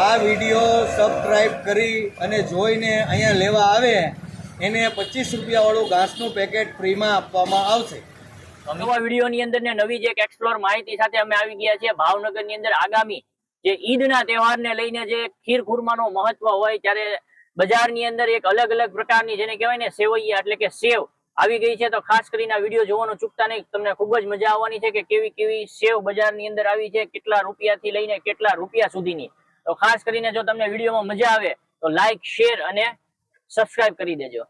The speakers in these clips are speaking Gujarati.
આ વીડિયો સબસ્ક્રાઈબ કરી અને જોઈને અહીંયા લેવા આવે, એને પચીસ રૂપિયાવાળું ઘાસનું પેકેટ ફ્રીમાં આપવામાં આવશે. નવા વિડીયોની અંદર ને નવી જે એક એક્સપ્લોર માહિતી સાથે અમે આવી ગયા છીએ ભાવનગરની અંદર આગામી જે ઈદના તહેવારને લઈને જે ખીર ખુરમાનું મહત્વ હોય ત્યારે બજારની અંદર એક અલગ અલગ પ્રકારની જેને કહેવાય ને સેવૈયા એટલે કે સેવ આવી ગઈ છે. તો ખાસ કરીને આ વીડિયો જોવાનું ચૂકતા નહીં, તમને ખૂબ જ મજા આવવાની છે કે કેવી કેવી સેવ બજારની અંદર આવી છે, કેટલા રૂપિયાથી લઈને કેટલા રૂપિયા સુધીની. તો ખાસ કરીને જો તમને વિડીયોમાં મજા આવે, તો લાઈક શેર અને સબસ્ક્રાઇબ કરી દેજો.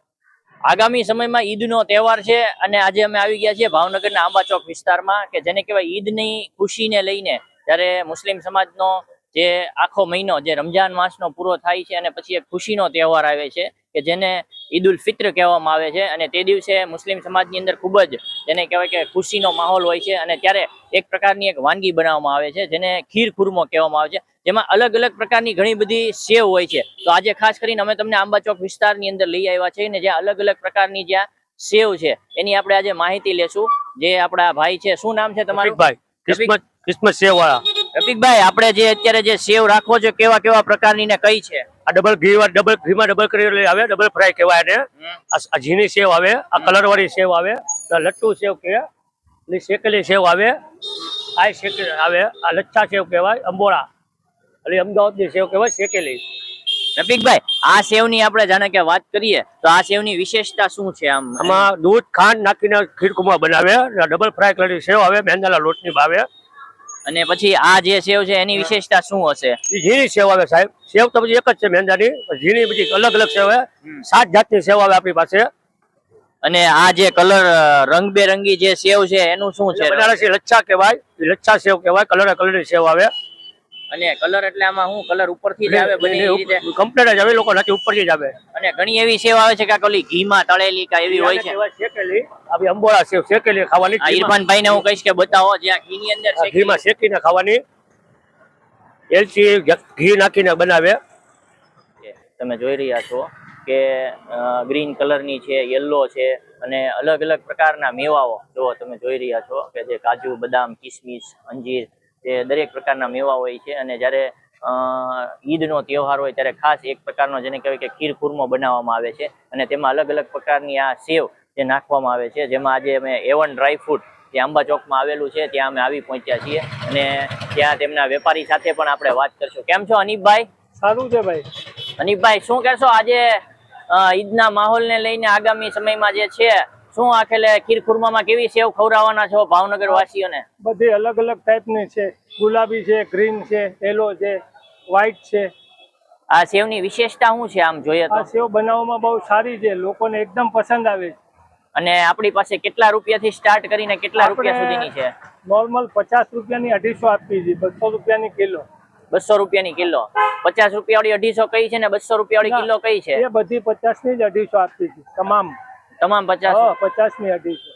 આગામી સમયમાં ઈદનો તહેવાર છે અને આજે અમે આવી ગયા છીએ ભાવનગરના આંબા ચોક વિસ્તારમાં, કે જેને કહેવાય ઈદની ખુશીને લઈને ત્યારે મુસ્લિમ સમાજનો જે આખો મહિનો, જે રમજાન માસનો પૂરો થાય છે અને પછી એક ખુશીનો તહેવાર આવે છે, કે જેને ઈદ ઉલ ફિત્ર કહેવામાં આવે છે અને તે દિવસે મુસ્લિમ સમાજની અંદર ખૂબ જ જેને કહેવાય કે ખુશીનો માહોલ હોય છે અને ત્યારે એક પ્રકારની એક વાનગી બનાવવામાં આવે છે જેને ખીર ખુરમો કહેવામાં આવે છે. જેમાં અલગ અલગ પ્રકારની ઘણી બધી સેવ હોય છે. તો આજે ખાસ કરીને અમે તમને આંબા ચોક વિસ્તારની અંદર લઈ આવ્યા છીએ ને જ્યાં અલગ અલગ પ્રકારની જ્યાં સેવ છે એની આપણે આજે માહિતી લેશું. જે આપણા ભાઈ છે શું નામ છે તમારું? ભાઈ ક્રિસ્મસ ક્રિસ્મસ સેવ વાળા રફીકભાઈ આપણે જે અત્યારે જે સેવ રાખવો છે કેવા કેવા પ્રકારની ને કઈ છે? આ ડબલ ઘી ડબલ ઘીમાં ડબલ કરી આવે ડબલ ફ્રાય કહેવાય એને. આ ઝીની સેવ આવે આ કલર વાળી સેવ આવે લટ્ટુ સેવ કે શેકેલી સેવ આવે આ શેકે આવે આ લચ્છા સેવ કહેવાય અંબોળા. એટલે અમદાવાદની સેવ કહેવાય શેકેલી. રફીકભાઈ આ સેવની આપણે જાણે કે વાત કરીએ તો આ સેવની વિશેષતા શું છે આમ? આમાં દૂધ ખાંડ નાખીને ખીરકુમા બનાવે ડબલ ફ્રાય કરેલી સેવ આવે મેંદાના લોટની ભાવે. અને પછી આ જે સેવ છે એની વિશેષતા શું હશે? ઝીણી સેવ આવે સાહેબ. સેવ તો બધી એક જ છે મેંદાની. ઝીણી બધી અલગ અલગ સેવ સાત જાતની સેવ આવે આપણી પાસે. અને આ જે કલર રંગબેરંગી જે સેવ છે એનું શું છે? બનારસી લચ્છા કહેવાય. લચ્છા સેવ કહેવાય. કલર કલરની સેવ આવે. અને કલર એટલે આમાં હું કલર ઉપરથી જ આવે બધી રીતે. કમ્પ્લીટ જ આવે લોકો નથી ઉપરથી જ આવે. અને ઘણી એવી સેવ આવે છે કે ઓલી ઘીમાં તળેલી કે એવી હોય છે. શેકેલી. આવી અંબોળા સેવ શેકેલી ખાવાની આ ભાઈ ને હું કહીશ કે બતાવો જ્યાં ઘીની અંદર આ શેકેલી. ઘીમાં શેકીને ખાવાની. એલચી ઘી નાખીને બનાવે. તમે જોઈ રહ્યા છો કે ગ્રીન કલરની છે યલો છે અને અલગ અલગ પ્રકારના મેવાઓ. જો તમે જોઈ રહ્યા છો કે જે કાજુ બદામ કિસમિસ અંજીર જે દરેક પ્રકારના મેવા હોય છે અને જ્યારે ઈદનો તહેવાર હોય ત્યારે ખાસ એક પ્રકારનો જેને કહેવાય કે ખીર ખુરમો બનાવવામાં આવે છે અને તેમાં અલગ અલગ પ્રકારની આ સેવ જે નાખવામાં આવે છે. જેમાં આજે અમે એવન ડ્રાય ફ્રૂટ જે આંબા ચોકમાં આવેલું છે ત્યાં અમે આવી પહોંચ્યા છીએ અને ત્યાં તેમના વેપારી સાથે પણ આપણે વાત કરશું. કેમ છો અનિપભાઈ? સારું છે ભાઈ. અનિપભાઈ શું કહેશો આજે ઈદના માહોલને લઈને આગામી સમયમાં જે છે શું આખેલે ખીર ખુરમામાં કેવી સેવ ખવડાવવાના છો ભાવનગર વાસીઓને બધી અલગ અલગ ટાઈપની છે. ગુલાબી છે ગ્રીન છે યેલો છે વ્હાઈટ છે. આ સેવની વિશેષતા શું છે આમ જોઈએ આ તો સેવ બનાવવામાં બહુ સારી છે. લોકોને એકદમ પસંદ આવે છે. અને આપણી પાસે કેટલા રૂપિયાથી સ્ટાર્ટ કરીને કેટલા રૂપિયા સુધીની છે? નોર્મલ પચાસ રૂપિયાની અઢીસો આપી છે. બસો રૂપિયાની કિલો. બસો રૂપિયાની કિલો. પચાસ રૂપિયા વાળી અઢીસો કઈ છે ને બસો રૂપિયા વાળી કિલો કઈ છે? એ બધી પચાસની જ અઢીસો આપી છે. તમામ. તમામ પચાસ પચાસની અઢીસો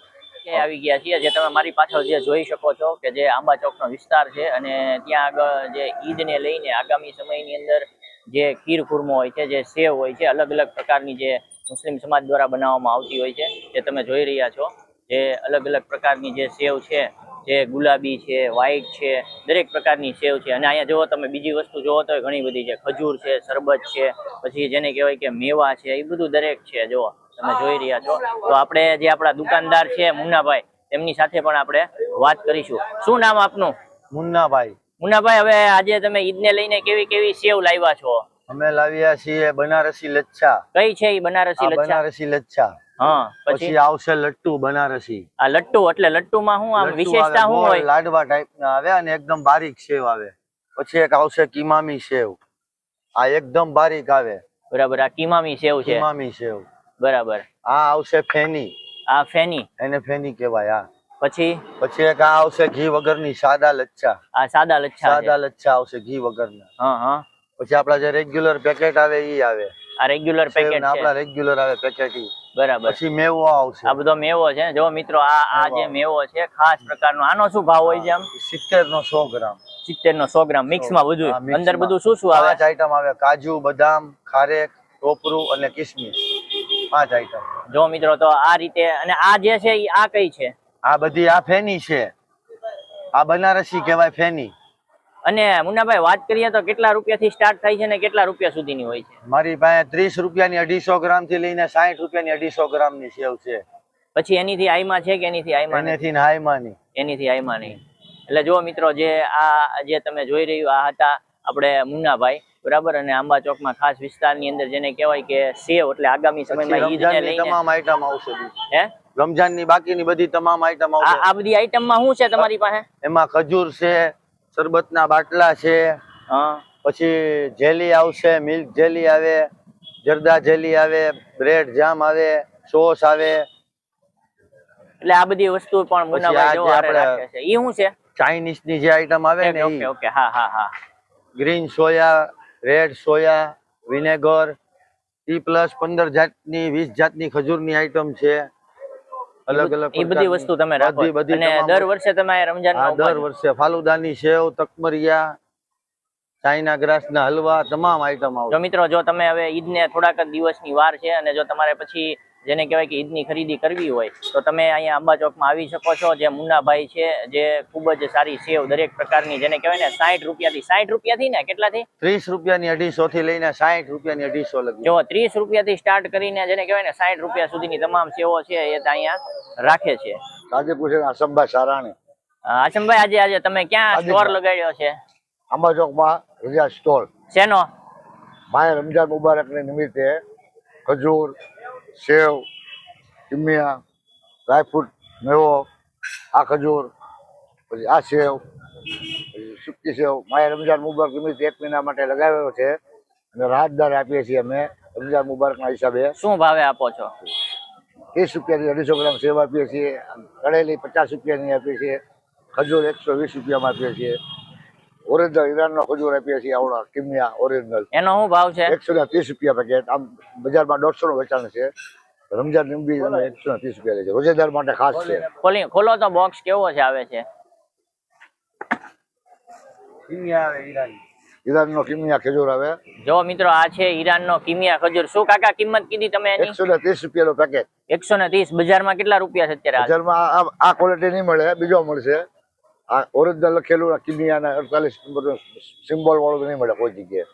આવી ગયા છીએ. જે તમે મારી પાછળ જે જોઈ શકો છો કે જે આંબા ચોકનો વિસ્તાર છે અને ત્યાં આગળ જે ઈદને લઈને આગામી સમયની અંદર જે ખીર ખુરમો હોય છે જે સેવ હોય છે અલગ અલગ પ્રકારની જે મુસ્લિમ સમાજ દ્વારા બનાવવામાં આવતી હોય છે જે તમે જોઈ રહ્યા છો. જે અલગ અલગ પ્રકારની જે સેવ છે જે ગુલાબી છે વ્હાઈટ છે દરેક પ્રકારની સેવ છે. અને અહીંયા જુઓ તમે બીજી વસ્તુ જોવો તો ઘણી બધી છે. ખજૂર છે શરબત છે પછી જેને કહેવાય કે મેવા છે એ બધું દરેક છે જુઓ. તમે જોઈ રહ્યા છો. તો આપણે જે આપણા દુકાનદાર છે મુન્નાભાઈ તેમની સાથે પણ આપણે વાત કરીશું. શું નામ આપનું? મુન્નાભાઈ. મુન્નાભાઈ હવે આજે તમે ઈદને લઈને કેવી કેવી સેવ લાવ્યા છો? અમે લાવ્યા છીએ બનારસી લચ્છા. કઈ છે એ બનારસી લચ્છા? બનારસી લચ્છા. હા પછી? આવશે લટ્ટુ બનારસી. આ લટ્ટુ એટલે લટ્ટુમાં શું આમ વિશેષતા શું હોય? લાડવા ટાઈપ ના આવે અને એકદમ બારીક સેવ આવે. પછી એક આવશે કિમામી સેવ. આ એકદમ બારીક આવે. બરાબર આ કિમામી સેવ છે. કિમામી સેવ. બરાબર. આ આવશે ફેની. આ ફેની. એને ફેની કહેવાય આ. પછી? પછી એક આ આવશે ઘી વગરની સાદા લચ્છા. આ સાદા લચ્છા સાદા લચ્છા આવશે ઘી વગરના. હા હા. પછી આપડા જે રેગ્યુલર પેકેટ આવે ઈ આવે. આ રેગ્યુલર પેકેટ છે. આપડા રેગ્યુલર આવે પેકેટ ઈ. બરાબર. પછી મેવો આવશે. આ બધો મેવો છે. જો મિત્રો આ આ જે મેવો છે ખાસ પ્રકારનો. આનો શું ભાવ હોય છે આમ સિત્તેર નો સો ગ્રામ. સિત્તેર નો સો ગ્રામ. મિક્સમાં બધું અંદર બધું શું શું આવે? પાંચ આઈટમ આવે. કાજુ બદામ ખારેક ટોપરું અને કિસમિસ. પાંચ આઈટમ જો મિત્રો તો આ રીતે અને આ જે છે આ કઈ છે? આ બધી આ ફેની છે. આ બનારસી કહેવાય ફેની. અને મુન્નાભાઈ વાત કરીએ તો કેટલા રૂપિયાથી સ્ટાર્ટ થાય છે ને કેટલા રૂપિયા સુધીની હોય છે? મારી પાસે ત્રીસ રૂપિયાની અઢીસો ગ્રામથી લઈને સાહીઠ રૂપિયાની અઢીસો ગ્રામની સેવ છે. પછી એનીથી આઈમાં છે કે એનીથી આઈમાં નહીં? એનેથી હાઈમાની એનીથી આઈમાં નહીં એટલે જો મિત્રો જે આ જે તમે જોઈ રહ્યું આ હતા આપણે મુન્નાભાઈ. બરાબર? અને આંબા ચોકમાં ખાસ વિસ્તારની અંદર જેને કહેવાય કે સેવ એટલે આગામી સમયમાં ઈદને લઈને તમામ આઈટમ આવશે. હે? રમજાનની બાકીની બધી તમામ આઈટમ આ આવશે. આ બધી આઈટમમાં શું છે તમારી પાસે? એમાં ખજૂર છે શરબતના બાટલા છે હા. પછી જેલી આવશે મિલ્ક જેલી આવે જરદા જેલી આવે બ્રેડ જામ આવે સોસ આવે. એટલે આ બધી વસ્તુ પણ બનાવવા આ જો જે હારે આપણે- રાખે છે. ઈ શું છે? ચાઇનીઝની જે આઈટમ આવે ને ઓકે ઓકે હા હા હા. Green soya red soya vinegar ઈ પ્લસ પંદર જાતની વીસ જાતની ખજૂરની આઈટમ છે. અલગ અલગ એ બધી વસ્તુ તમે રાખો. બધી અને દર વર્ષે તમે રમજાન દર વર્ષે ફાલુદાની સેવ તકમરિયા ચાઇના ગ્રાસ ના હલવા તમામ આઈટમ આવે તો મિત્રો જો તમે હવે ઈદ ને થોડાક જ દિવસની વાર છે અને જો તમારે પછી જેને કહેવાય કે ઈદની ખરીદી કરવી હોય તો તમે અહીંયા આંબા ચોકમાં આવી શકો છો. જે મુન્નાભાઈ છે જે ખૂબ જ સારી સેવ દરેક પ્રકારની જેને કહેવાય ને સાઠ રૂપિયાથી સાઠ રૂપિયાથી ને કેટલાથી? ત્રીસ રૂપિયાની અઢીસો થી લઈને સાઠ રૂપિયાની અઢીસો લગી. જો ત્રીસ રૂપિયાથી સ્ટાર્ટ કરીને જેને કહેવાય ને સાઠ રૂપિયા સુધીની તમામ સેવો છે એ અહીંયા રાખે છે. ગાજીપુર આસમભાઈ સારાણી. આસમભાઈ આજે આજે તમે ક્યાં સ્ટોર. લગાડ્યો છે? આંબા ચોકમાં રજા સ્ટોલ. શેનો? માય રમજાન મુબારકને નિમિત્તે ખજૂર સેવ કિમિયા ડ્રાયફ્રૂટ મેવો આ ખજૂર પછી આ સેવ પછી સુકી સેવ માય રમઝાન મુબારક નિમિત્તે એક મહિના માટે લગાવ્યો છે અને રાહતદાર આપીએ છીએ અમે રમઝાન મુબારકના હિસાબે. શું ભાવે આપો છો? ત્રીસ રૂપિયાથી અઢીસો ગ્રામ સેવ આપીએ છીએ કળેલી પચાસ રૂપિયાની આપીએ છીએ ખજૂર એકસો વીસ રૂપિયામાં આપીએ છીએ. ઓરિજિનલ ઈરાનનો ખજૂર આપીએ છીએ આવડા કિમિયા ઓરિજિનલ એનો શું ભાવ છે? એકસો ને ત્રીસ રૂપિયા પેકેટ આમ બજારમાં દોઢસો નું વેચાણ છે. રમજાન લીંબી અને એકસો ને ત્રીસ રૂપિયા લે છે. રોજેદાર માટે ખાસ છે. ખોલી ખોલો તો બોક્સ કેવો છે આવે છે? ઈરાનનો કિમિયા ખજૂર આવે. જો મિત્રો આ છે ઈરાનનો કિમિયા ખજૂર. શું કાકા કિંમત કીધી તમે એની? એકસો ને ત્રીસ રૂપિયાનો પેકેટ એકસો ને ત્રીસ. બજારમાં કેટલા રૂપિયા છે અત્યારે? બજારમાં આ ક્વોલિટી નહીં મળે બીજો મળશે. આ ઓરિજિનલ લખેલું અને અડતાલીસ નંબરનો સિમ્બોલ વાળું નહીં મળે કોઈ જગ્યાએ.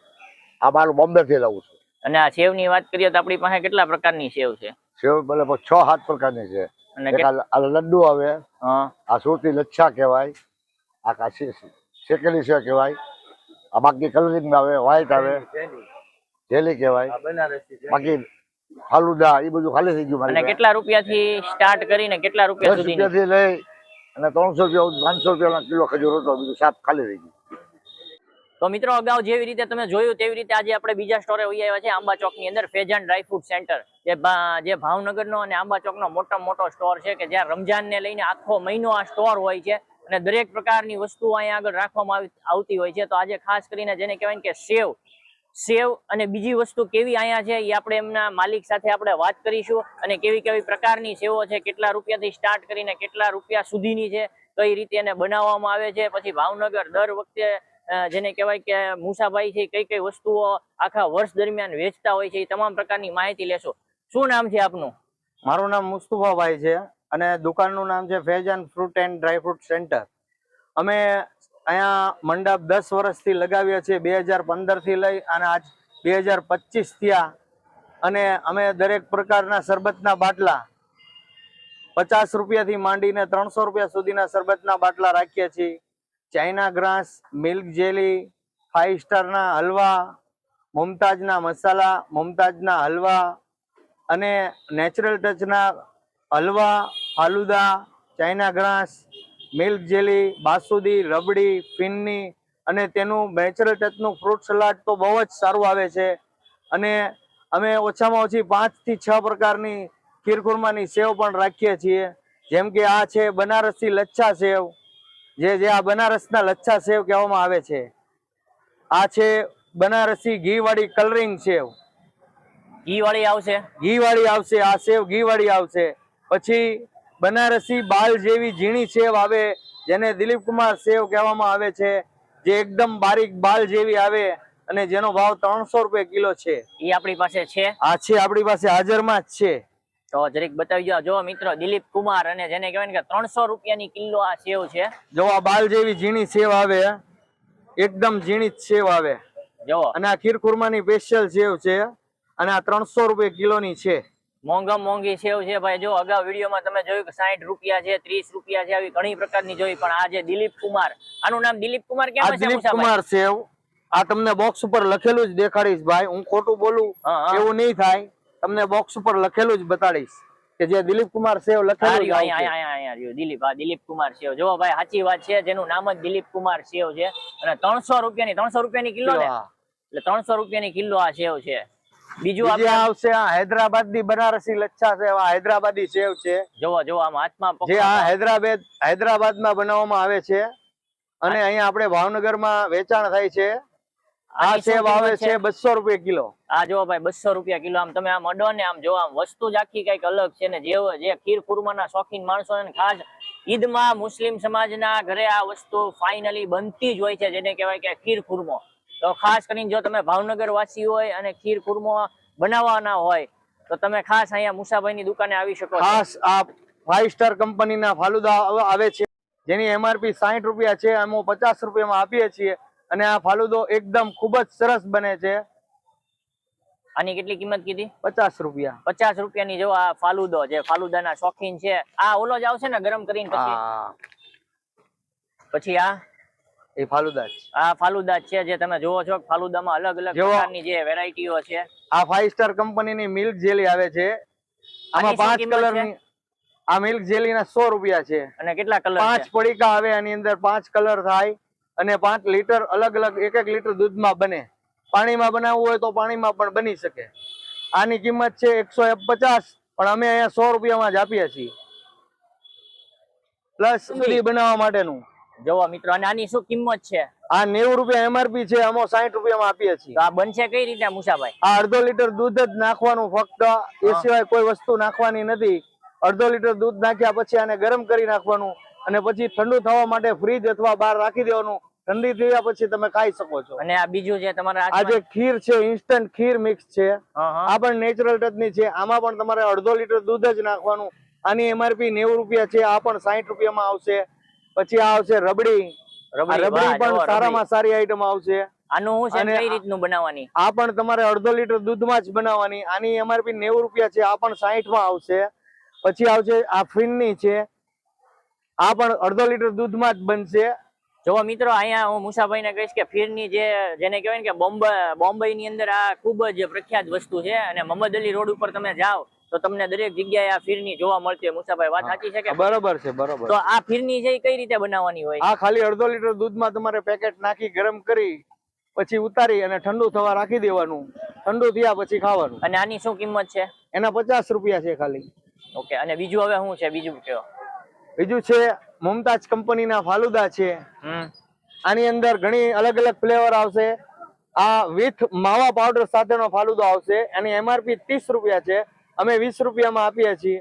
આ મારું બોમ્બેથી લાવું છું. અને આ સેવની વાત કરીએ તો આપણી પાસે કેટલા પ્રકારની સેવ છે? સેવ ભલે છ સાત પ્રકારની છે. આ લડ્ડુ આવે આ સુરતી લચ્છા કહેવાય આ કાશી શેકેલી સેવ કહેવાય આ બાકી કલરિંગ આવે વ્હાઈટ આવે જેલી કહેવાય બાકી ફાલુદા એ બધું ખાલી થઈ ગયું અને કેટલા રૂપિયાથી સ્ટાર્ટ કરીને કેટલા રૂપિયા સુધી લઈ અને ત્રણસો રૂપિયા પાંચસો રૂપિયાનો કિલો ખજૂર હતો, બીજું સાપ ખાલી રહી ગયું. તો મિત્રો અગાઉ જેવી રીતે તમે જોયું તેવી રીતે આજે આપણે બીજા સ્ટોરે વહી આવ્યા છે આંબા ચોકની અંદર ફેજાન ડ્રાયફ્રૂટ સેન્ટર. જે ભાવનગરનો અને આંબા ચોકનો મોટો મોટો સ્ટોર છે કે જ્યાં રમજાનને લઈને આખો મહિનો આ સ્ટોર હોય છે અને દરેક પ્રકારની વસ્તુઓ અહીંયા આગળ રાખવામાં આવી- આવતી હોય છે. તો આજે ખાસ કરીને જેને કહેવાય કે સેવ સેવ અને બીજી વસ્તુ કેવી અહીંયા છે એ આપણે એમના માલિક સાથે આપણે વાત કરીશું અને કેવી કેવી પ્રકારની સેવો છે, કેટલા રૂપિયાથી સ્ટાર્ટ કરીને કેટલા રૂપિયા સુધીની છે, કઈ રીતે એને બનાવવામાં આવે છે, પછી ભાવનગર દર વખતે જેને કહેવાય કે મુસાભાઈ છે કઈ કઈ વસ્તુઓ આખા વર્ષ દરમિયાન વેચતા હોય છે એ તમામ પ્રકારની માહિતી લેશો. શું નામ છે આપનું? મારું નામ મુસ્તુફાભાઈ છે અને દુકાનનું નામ છે Faizan fruit and dry fruit centre. અમે અહીંયા મંડપ દસ વર્ષથી લગાવીએ છે, બે હજાર પંદરથી લઈ અને આજ બે હજાર પચીસ થયા. અને અમે દરેક પ્રકારના શરબતના બાટલા પચાસ રૂપિયાથી માંડીને ત્રણસો રૂપિયા સુધીના શરબતના બાટલા રાખીએ છીએ. China grass, milk jelly, five સ્ટારના હલવા, મુમતાજના મસાલા, મુમતાજના હલવા અને નેચરલ ટચના halwa, falooda, china grass milk jelly basundi rabri firni અને તેનું નેચરલ ટચનું ફ્રૂટ સલાડ તો બહુ જ સારું આવે છે. અને અમે ઓછામાં ઓછી પાંચથી છ પ્રકારની ખીરખુરમાની સેવ પણ રાખીએ છીએ. જેમ કે આ છે બનારસી લચ્છા સેવ જે જે આ બનારસના લચ્છા સેવ કહેવામાં આવે છે. આ છે બનારસી ઘીવાળી કલરિંગ સેવ. ઘીવાળી આવશે? ઘીવાળી આવશે આ સેવ ઘીવાળી આવશે. પછી બનારસી બાલ જેવી ઝીણી સેવ આવે જેને દિલીપ કુમાર સેવ કહેવામાં આવે છે જે એકદમ બારીક બાલ જેવી આવે અને જેનો ભાવ ત્રણસો રૂપિયા કિલો છે. એ આપણી પાસે છે? આ છે આપણી પાસે હાજરમાં જ છે. તો જરીક બતાવી દો જો મિત્રો દિલીપ કુમાર અને જેને કહેવાય ને કે ત્રણસો રૂપિયાની કિલો આ સેવ છે. જો આ બાલ જેવી ઝીણી સેવ આવે એકદમ ઝીણી સેવ આવે. જો અને આ ખીર ખુરમાની સ્પેશિયલ સેવ છે અને આ ત્રણસો રૂપિયા કિલોની છે. મોંઘા મોંઘી સેવ છે ભાઈ. જો અગાઉ વિડીયોમાં તમે જોયું કે સાઠ રૂપિયા છે ત્રીસ રૂપિયા છે આવી ઘણી પ્રકારની જોઈ. પણ આ જે દિલીપ કુમાર. આનું નામ દિલીપ કુમાર ક્યાં દિલીપ કુમાર સેવ. આ તમને બોક્સ ઉપર લખેલું જ દેખાડીશ ભાઈ. હું ખોટું બોલું. એવું નહીં થાય. તમને બોક્સ ઉપર લખેલું જ બતાડીશ કે જે દિલીપ કુમાર સેવ લખેલું. દિલીપ હા દિલીપ કુમાર સેવ. જો ભાઈ સાચી વાત છે. જેનું નામ જ દિલીપ કુમાર સેવ છે. અને ત્રણસો રૂપિયાની ત્રણસો રૂપિયાની કિલો ને એટલે ત્રણસો રૂપિયાની કિલો આ સેવ છે. બીજું આવશે આ હૈદરાબાદની બનારસી લચ્છા છે આ હૈદરાબાદી સેવ છે. જોવો જોવો આમ હાથમાં જે આ હૈદરાબાદ હૈદરાબાદમાં બનાવવામાં આવે છે અને અહીંયા આપણે ભાવનગરમાં વેચાણ થાય છે. આ સેવ આવે છે? બસો રૂપિયા કિલો. આ જોવો ભાઈ બસો રૂપિયા કિલો. આમ તમે આમ અડો ને આમ જો આમ વસ્તુ જ આખી કંઈક અલગ છે ને જે જે ખીર ખુરમાના શોખીન માણસો ને ખાસ ઈદમાં મુસ્લિમ સમાજના ઘરે આ વસ્તુ ફાઇનલી બનતી જ હોય છે જેને કહેવાય કે ખીર ખુરમો. તો ખાસ કરીને જો તમે ભાવનગર વાસી હોય અને ખીર કુરમો બનાવવાના હોય તો તમે ખાસ અહીંયા મુસાભાઈની દુકાને આવી શકો ખાસ આ ફાઈવ સ્ટાર કંપનીના ફાલુદા આવે- છે. જેની એમઆરપી સાહીઠ રૂપિયા છે અમે પચાસ રૂપિયામાં આપીએ છીએ અને આ ફાલુદો એકદમ ખૂબ જ સરસ બને છે. આની કેટલી કિંમત કીધી? પચાસ રૂપિયા. પચાસ રૂપિયાની જો આ ફાલુદો જે ફાલુદાના શોખીન છે. આ ઓલો જ આવશે ને ગરમ કરીને પછી? પછી આ? એ ફાલુદા આ ફાલુદા છે જે તમે જુઓ છો ફાલુદામાં અલગ અલગ પ્રકારની જે વેરાયટીઓ છે. આ ફાઈવ સ્ટાર કંપનીની મિલ્ક જેલી આવે છે. આમાં પાંચ કલરની આ મિલ્ક જેલી ના સો રૂપિયા છે. અને કેટલા કલર પાંચ પડીકા આવે એની અંદર પાંચ કલર થાય અને પાંચ લીટર અલગ અલગ એક એક લીટર દૂધમાં બને. પાણીમાં બનાવવું હોય તો પાણીમાં પણ બની શકે. આની કિંમત છે એકસો પચાસ પણ અમે અહીંયા સો રૂપિયામાં જ આપીએ છીએ. પ્લસ બનાવવા માટેનું. જોવો મિત્રો અને આની શું કિંમત છે? આ નેવું રૂપિયા એમઆરપી છે અમે સાઠ રૂપિયામાં આપીએ છીએ. આ બનશે કઈ રીતે મુસાભાઈ? આ અડધો લીટર દૂધ જ નાખવાનું ફક્ત એ સિવાય કોઈ વસ્તુ નાખવાની નથી. અડધો લીટર દૂધ નાખ્યા પછી આને ગરમ કરી નાખવાનું અને પછી ઠંડુ થવા માટે ફ્રીજ અથવા બહાર રાખી દેવાનું. ઠંડી થયા પછી તમે ખાઈ શકો છો. અને આ બીજું જે તમારા આ જે ખીર છે ઇન્સ્ટન્ટ ખીર મિક્સ છે. આ પણ નેચરલ ટચની છે. આમાં પણ તમારે અડધો લીટર દૂધ જ નાખવાનું. આની એમઆરપી નેવું રૂપિયા છે આ પણ સાઈઠ રૂપિયામાં આવશે. પછી આવશે રબડી. આ રબડી, પણ સારામાં સારી આઈટમ આવશે. આનું છે? કઈ આ- રીતનું બનાવવાની? આ પણ તમારે અડધો લીટર દૂધમાં જ બનાવવાની. આની એમઆરપી નેવું રૂપિયા છે આ પણ સાહીઠમાં આવશે. પછી આવશે આ ફીણની છે. આ પણ અડધો લીટર દૂધમાં જ બનશે. જોવો મિત્રો અહીંયા હું મુસાભાઈ ને કહીશ કે ફીરની જે જેને કહેવાય ને કે બોમ્બે બોમ્બે ની અંદર આ ખૂબ જ પ્રખ્યાત વસ્તુ છે. અને મોહમ્મદ અલી રોડ ઉપર તમે જાઓ તો તમને દરેક જગ્યાએ આ ફીરની જોવા મળતી હોય. મુસાભાઈ વાત સાચી છે કે બરોબર છે બરોબર તો આ ફીરની છે એ કઈ રીતે બનાવવાની હોય? આ ખાલી અડધો લીટર દૂધમાં તમારે પેકેટ નાખી ગરમ કરી પછી ઉતારી અને ઠંડુ થવા રાખી દેવાનું. ઠંડુ થયા પછી ખાવાનું. અને આની શું કિંમત છે? એના પચાસ રૂપિયા છે ખાલી. ઓકે અને બીજું હવે શું છે? બીજું કયો? બીજું છે મુમતાજ કંપનીના ફાલુદા છે. આની અંદર ઘણી અલગ અલગ ફ્લેવર આવશે. આ વિથ માવા પાવડર સાથેનો ફાલુદો આવશે. એની એમઆરપી ત્રીસ રૂપિયા છે. અમે વીસ રૂપિયામાં આપીએ છીએ.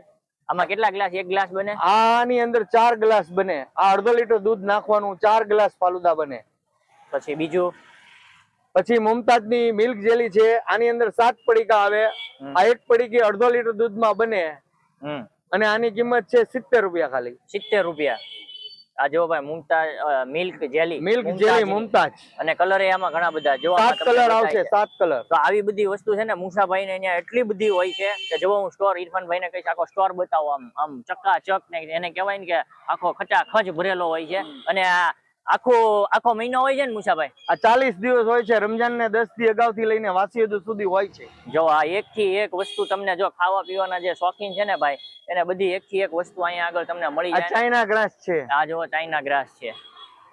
આમાં કેટલા ગ્લાસ? એક ગ્લાસ બને? આની અંદર ચાર ગ્લાસ બને. આ અડધો લીટર દૂધ નાખવાનું ચાર ગ્લાસ ફાલુદા બને. પછી બીજું? પછી મુમતાજની મિલ્ક જેલી છે આની અંદર સાત પડીકા આવે. આ એક પડીકી અડધો લીટર દૂધમાં બને. અને આની કિંમત છે સિત્તેર રૂપિયા ખાલી. સિત્તેર રૂપિયા. આ જો ભાઈ Mumtaz milk jelly milk jelly Mumtaz. અને કલર એમાં ઘણા બધા જો સાત કલર આવશે સાત કલર. તો આવી બધી વસ્તુ છે ને મુસાભાઈ ને અહીંયા એટલી બધી હોય છે કે જો હું સ્ટોર ઇરફાનભાઈ ને કહીશ આખો સ્ટોર બતાવો આમ આમ ચકાચક ને એને કહેવાય ને કે આખો ખચા ખચ ભરેલો હોય છે. અને આ આખો આખો મહિનો હોય છે ને મુસાભાઈ? આ ચાલીસ દિવસ હોય છે રમજાન ને દસથી અગાઉ થી લઈને વાસી સુધી હોય છે. જો આ એક થી એક વસ્તુ તમને જો ખાવા પીવાના જે શોખીન છે ને ભાઈ એને બધી એક થી એક વસ્તુ અહીંયા આગળ તમને મળી જાય ચાઇના ગ્રાસ છે. આ જો ચાઇના ગ્રાસ છે.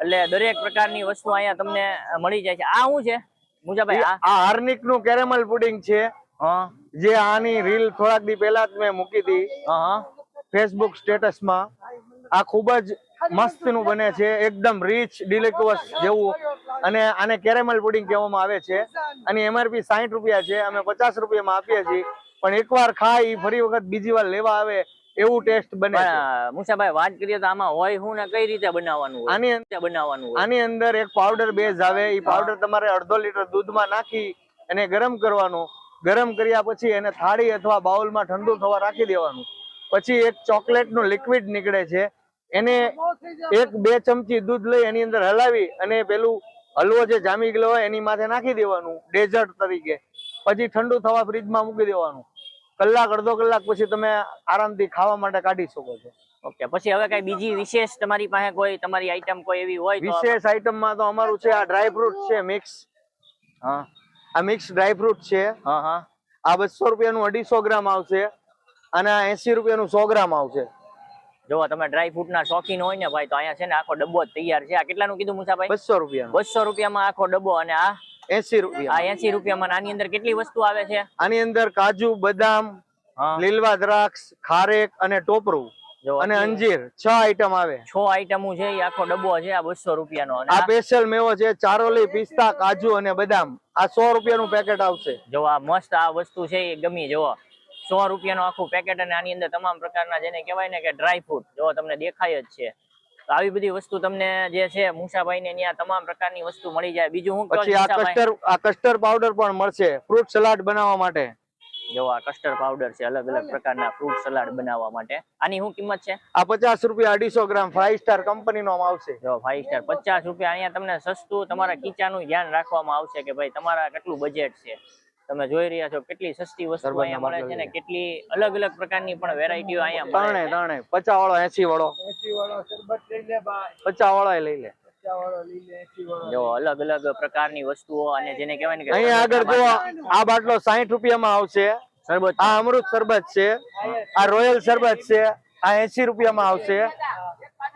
એટલે દરેક પ્રકારની વસ્તુ અહીંયા તમને મળી જાય છે. આ શું છે? મુજાભાઈ આ? હાર્નિકનું કેરેમલ પુડિંગ છે. જે આની રીલ થોડાક દી પહેલા જ મેં મૂકી હતી. ફેસબુક સ્ટેટસમાં. આ ખૂબ જ મસ્તનું બને છે. એકદમ રીચ ડિલેક્વસ જેવું. અને આને કેરેમલ પુડિંગ કહેવામાં આવે છે. અને એમઆરપી સાહીઠ રૂપિયા છે અમે પચાસ રૂપિયામાં આપીએ છીએ. પણ એકવાર ખાઈ ફરી વખત બીજી વાર લેવા આવે એવું ટેસ્ટ બને મુસાભાઈ વાત કરીએ તો આમાં હોય હું ને કઈ રીતે બનાવવાનું આની અંદર બનાવવાનું આની અંદર એક પાવડર બેઝ આવે એ પાવડર તમારે અડધો લીટર દૂધમાં નાખી એને ગરમ કરવાનું. ગરમ કર્યા પછી એને થાળી અથવા બાઉલમાં ઠંડુ થવા રાખી દેવાનું. પછી એક ચોકલેટનું લિક્વિડ નીકળે છે. એને એક બે ચમચી દૂધ લઈ એની અંદર હલાવી અને પેલું હલવો જે જામી ગયેલો હોય એની માથે નાખી દેવાનું ડેઝર્ટ તરીકે. પછી ઠંડુ થવા ફ્રીજમાં મૂકી દેવાનું. કલાક અડધો કલાક પછી તમે આરામથી ખાવા માટે કાઢી શકો છો. ઓકે પછી હવે કઈ બીજી વિશેષ તમારી પાસે કોઈ તમારી આઈટમ કોઈ એવી હોય વિશેષ આઈટમમાં તો અમારું છે આ ડ્રાય ફ્રૂટ છે મિક્સ હા. આ મિક્સ ડ્રાય ફ્રૂટ છે. હા હા. આ બસો રૂપિયાનું અઢીસો ગ્રામ આવશે અને આ એસી રૂપિયાનું સો ગ્રામ આવશે. જો તમે ડ્રાય ફ્રૂટ ના શોખીન હોય ને ભાઈ તો અહીંયા છે ને આખો ડબ્બો જ તૈયાર છે. આ કેટલાનું કીધું મુસાભાઈ? બસો રૂપિયા બસો રૂપિયામાં આખો ડબ્બો અને આ? એસી આ રૂપિયા એસી રૂપિયામાં આની અંદર કેટલી વસ્તુ આવે છે? આની અંદર કાજુ બદામ લીલવા દ્રાક્ષ ખારેક અને ટોપરું. જો અને અંજીર. છ આઈટમ આવે. છ આઈટમો છે એ આખો ડબ્બો છે આ બસો રૂપિયાનો. આ આ? સ્પેશિયલ મેવો છે ચારોલી પિસ્તા કાજુ અને બદામ. આ સો રૂપિયાનું પેકેટ આવશે. જો આ મસ્ત આ વસ્તુ છે એ ગમી જુઓ. સો રૂપિયાનું આખું પેકેટ અને આની અંદર તમામ પ્રકારના જેને કહેવાય ને કે ડ્રાય ફ્રૂટ જો તમને દેખાય જ છે. તો આવી બધી વસ્તુ તમને જે છે મુસાભાઈ ને ત્યાં તમામ પ્રકારની વસ્તુ મળી જાય. બીજું હું કહો પછી આ મુસાભાઈ? આ કસ્ટર્ડ પાવડર પણ મળશે. ફ્રૂટ સલાડ બનાવવા માટે. જો આ પાવડર છે અલગ અલગ. પ્રકારના ફ્રૂટ સલાડ બનાવવા માટે. આની શું કિંમત છે? આ પચાસ રૂપિયા અઢીસો ગ્રામ ફાઈવ સ્ટાર કંપની નો આવશે. જો ફાઈવ સ્ટાર પચાસ રૂપિયા અહીંયા તમને સસ્તું તમારા ખીચાનું ધ્યાન રાખવામાં આવશે કે ભાઈ તમારા કેટલું બજેટ છે. તમે જોઈ રહ્યા છો કેટલી સસ્તી વસ્તુ અહીંયા મળે છે ને કેટલી અલગ અલગ પ્રકારની પણ વેરાયટીઓ અહીંયા મળે ત્રણે ત્રણે. પચાસ વાળો એસી વાળો એસી વાળો શરબત લઈ લે ભાઈ. પચાસ વાળો એ લઈ લે. પચાસ વાળો લઈ લે એસી વાળો જો અલગ અલગ પ્રકારની વસ્તુઓ અને જેને કહેવાય ને કે અહીંયા આગળ જો આ બાટલો સાહીઠ રૂપિયામાં આવશે. શરબત આ અમૃત શરબત છે. આ રોયલ શરબત છે. આ એસી રૂપિયામાં આવશે.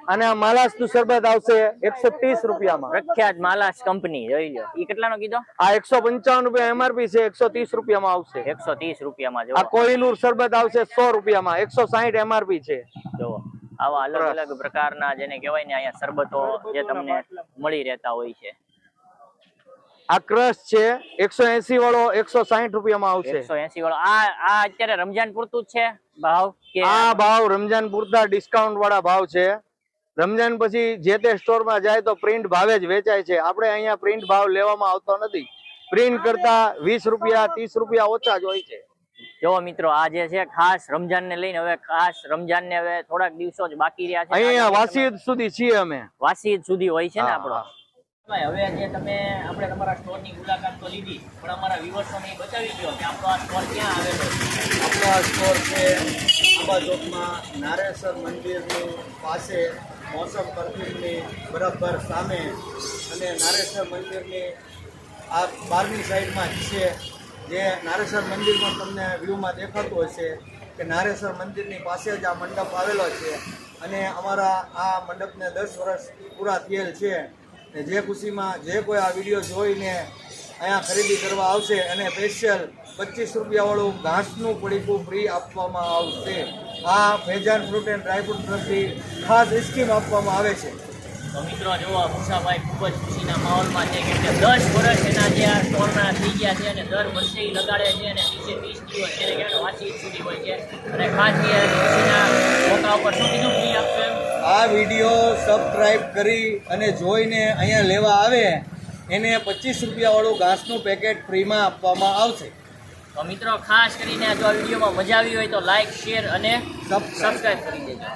અને આ માલાસનું શરબત આવશે એકસો ત્રીસ રૂપિયામાં. પ્રખ્યાત માલાસ કંપની જોઈ લો ઈ કેટલાનો કીધો? આ એકસો પંચાવન રૂપિયા એમઆરપી છે એકસો ત્રીસ રૂપિયામાં આવશે. એકસો ત્રીસ રૂપિયામાં આ કોહિનૂર શરબત આવશે સો રૂપિયામાં એકસો સાહીઠ એમઆરપી છે. જો આવા અલગ અલગ પ્રકારના જેને કહેવાય ને અહીંયા શરબતો જે તમને મળી રહેતા હોય છે. આ ક્રશ છે એકસો એસી વાળો એકસો સાહીઠ રૂપિયામાં આવશે. એકસો એસી વાળો. આ આ અત્યારે રમજાન પૂરતું જ છે ભાવ? કે આ ભાવ રમજાન પૂરતા ડિસ્કાઉન્ટ વાળા ભાવ છે. રમજાન પછી જે તે સ્ટોરમાં જાય તો પ્રિન્ટ ભાવે જ વેચાય છે. આપણે અહીંયા પ્રિન્ટ ભાવ લેવામાં આવતો નથી. પ્રિન્ટ કરતા વીસ રૂપિયા ત્રીસ રૂપિયા ઓછા જ હોય છે. જો મિત્રો આ જે છે ખાસ રમજાન ને લઈને હવે ખાસ રમજાન ને હવે થોડાક દિવસો જ બાકી રહ્યા છે. અહીંયા વાસી સુધી છીએ અમે. વાસી સુધી હોય છે ને આપણો. ભાઈ હવે જે તમે આપણે તમારા સ્ટોર મુલાકાત તો લીધી પણ અમારા વ્યુઅર્સો બતાવી દો કે આપણો આ સ્ટોર ક્યાં આવેલો છે. આપણો આ સ્ટોર છે આંબા ચોકમાં નારેશ્વર મંદિરની પાસે મોસમ પરફ્યુમની બરાબર સામે અને નારેશ્વર મંદિરની આ બારની સાઈડમાં જ છે. જે નારેશ્વર મંદિરમાં તમને વ્યૂમાં દેખાતું હશે કે નારેશ્વર મંદિરની પાસે જ આ મંડપ આવેલો છે અને અમારા આ મંડપને દસ વર્ષ પૂરા થયેલ છે. જે ખુશીમાં જે કોઈ આ વીડિયો જોઈને અહીંયા ખરીદી કરવા આવશે અને સ્પેશિયલ પચીસ રૂપિયાવાળું ઘાસનું પડીકું ફ્રી આપવામાં આવશે. આ ફેજાન ફ્રૂટ એન્ડ ડ્રાયફ્રૂટ તરફથી ખાસ સ્કીમ આપવામાં આવે છે. તો મિત્રો જુઓ મુસાભાઈ ખૂબ જ ખુશીના માહોલમાં છે કે દસ વર્ષ એના જે આ સ્ટોરના થઈ ગયા છે અને દર વર્ષે એ લગાડે છે અને ત્રીસે વીસ દિવસ જેને કહેવાય વાંચી સુધી હોય છે. અને ખાસ એ ખુશીના મોકા ઉપર શું કીધું? ફ્રી આપશે આ વીડિયો સબસ્ક્રાઈબ કરી અને જોઈને અહીંયા લેવા આવે એને પચીસ રૂપિયાવાળું ઘાસનું પેકેટ ફ્રીમાં આપવામાં આવશે. તો મિત્રો ખાસ કરીને જો આ વિડીયોમાં મજા આવી હોય તો લાઇક શેર અને સબસ્ક્રાઈબ કરી દેજો.